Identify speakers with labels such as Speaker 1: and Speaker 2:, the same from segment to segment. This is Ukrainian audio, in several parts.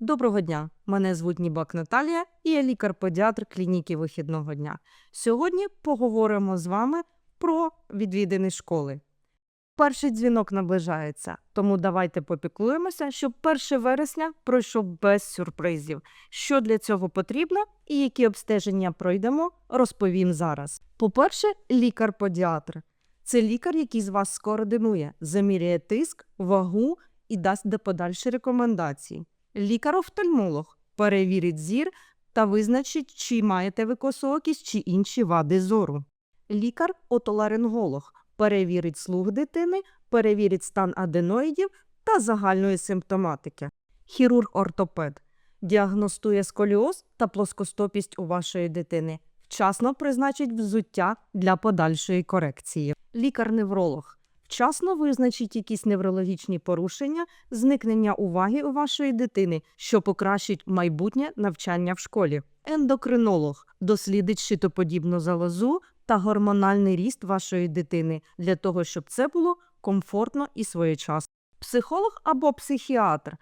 Speaker 1: Доброго дня! Мене звуть Нібак Наталія і я лікар-педіатр клініки вихідного дня. Сьогодні поговоримо з вами про відвідини школи. Перший дзвінок наближається, тому давайте попіклуємося, щоб 1 вересня пройшов без сюрпризів. Що для цього потрібно і які обстеження пройдемо, розповім зараз. По-перше, лікар-педіатр. Це лікар, який з вас скоординує, заміряє тиск, вагу і дасть де подальші рекомендації. Лікар-офтальмолог перевірить зір та визначить, чи маєте ви косоокість чи інші вади зору. Лікар-отоларинголог перевірить слух дитини, перевірить стан аденоїдів та загальної симптоматики. Хірург-ортопед діагностує сколіоз та плоскостопість у вашої дитини, вчасно призначить взуття для подальшої корекції. Лікар-невролог вчасно визначить якісь неврологічні порушення, зникнення уваги у вашої дитини, що покращить майбутнє навчання в школі. Ендокринолог дослідить щитоподібну залозу та гормональний ріст вашої дитини для того, щоб це було комфортно і своєчасно. Психолог або психіатр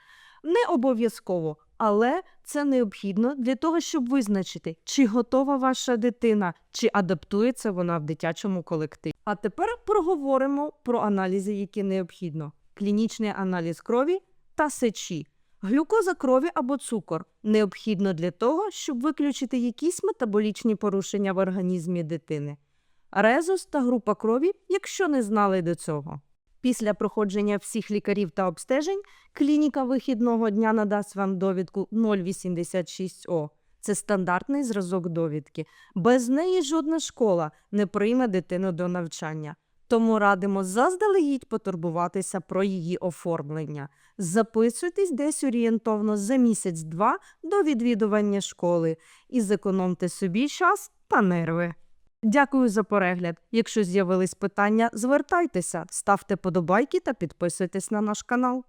Speaker 1: не обов'язково, але це необхідно для того, щоб визначити, чи готова ваша дитина, чи адаптується вона в дитячому колективі. А тепер проговоримо про аналізи, які необхідно: клінічний аналіз крові та сечі. Глюкоза крові або цукор необхідно для того, щоб виключити якісь метаболічні порушення в організмі дитини. Резус та група крові, якщо не знали до цього. Після проходження всіх лікарів та обстежень клініка вихідного дня надасть вам довідку 086О. Це стандартний зразок довідки. Без неї жодна школа не прийме дитину до навчання. Тому радимо заздалегідь потурбуватися про її оформлення. Записуйтесь десь орієнтовно за місяць-два до відвідування школи і зекономте собі час та нерви. Дякую за перегляд. Якщо з'явились питання, звертайтеся, ставте подобайки та підписуйтесь на наш канал.